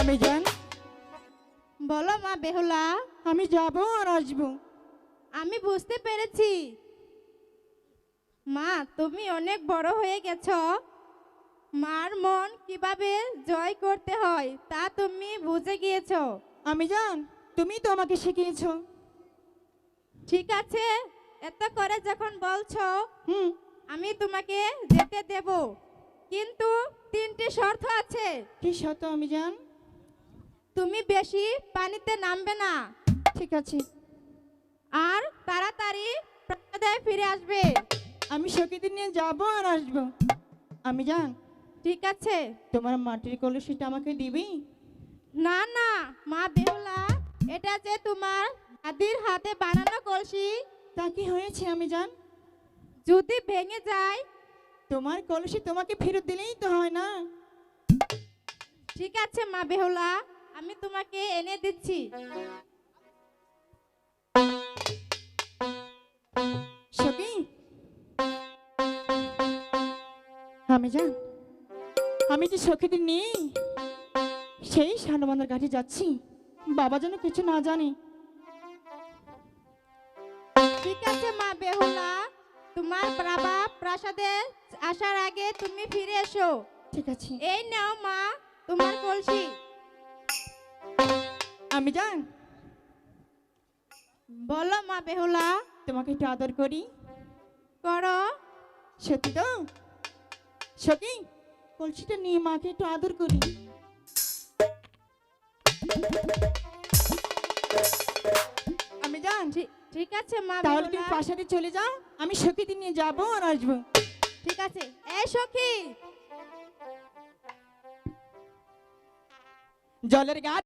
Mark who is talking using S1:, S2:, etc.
S1: আমি জান
S2: বলো মা বেহুলা
S1: আমি যাব আর আসব।
S2: আমি বুঝতে পেরেছি। মা তুমি অনেক বড় হয়ে গেছ। মার মন কীভাবে জয় করতে হয় তা তুমি বুঝে গিয়েছ।
S1: আমি জান তুমি তো আমাকে শিখিয়েছো।
S2: ঠিক আছে এত করে যখন বলছো
S1: হুম।
S2: আমি তোমাকে যেতে দেব। কিন্তু তিনটি শর্ত আছে।
S1: কি সত আমি জান
S2: তুমি বেশি পানিতে নামবে না।
S1: ঠিক আছে।
S2: আর তাড়াতাড়ি প্রাসাদে ফিরে আসবে।
S1: আমি সখীদের নিয়ে যাব আর আসব। আমি জান
S2: ঠিক আছে।
S1: তোমার মাটির কলসিটা আমাকে দিবি?
S2: না না মা বেহুলা এটা যে তোমার দাদির হাতে বানানো কলসি।
S1: তা কি হয়েছে আমি জান
S2: যদি ভেঙে যায়।
S1: তোমার কলসি তোমাকে ফেরত দিলেই তো হয় না।
S2: ঠিক আছে মা বেহুলা। আমি তোমাকে এনে দিচ্ছি।
S1: সখী। আমি জান আমি যে সখীদের নিয়ে সেই সানবান্ধার কাছে যাচ্ছি। বাবা যেন কিছু না জানে।
S2: ঠিক আছে মা বেহুলা। তোমার বাবা প্রাসাদে আসার আগে তুমি ফিরে এসো।
S1: ঠিক আছে।
S2: এই নাও মা তোমার কলসি।
S1: আমি জান
S2: বলো মা বেহুলা
S1: তোমাকে একটু আদর করি।
S2: করো।
S1: সত্যি তো? সখী কলসিটা নিয়ে মাকে একটু আদর করি। আমি জান
S2: ঠিক- আছে মা
S1: তাহলে তুমি প্রাসাদে চলে যাও আমি সখীদের নিয়ে যাব আর আসব।
S2: ঠিক আছে। এ সখী!
S1: জলের গা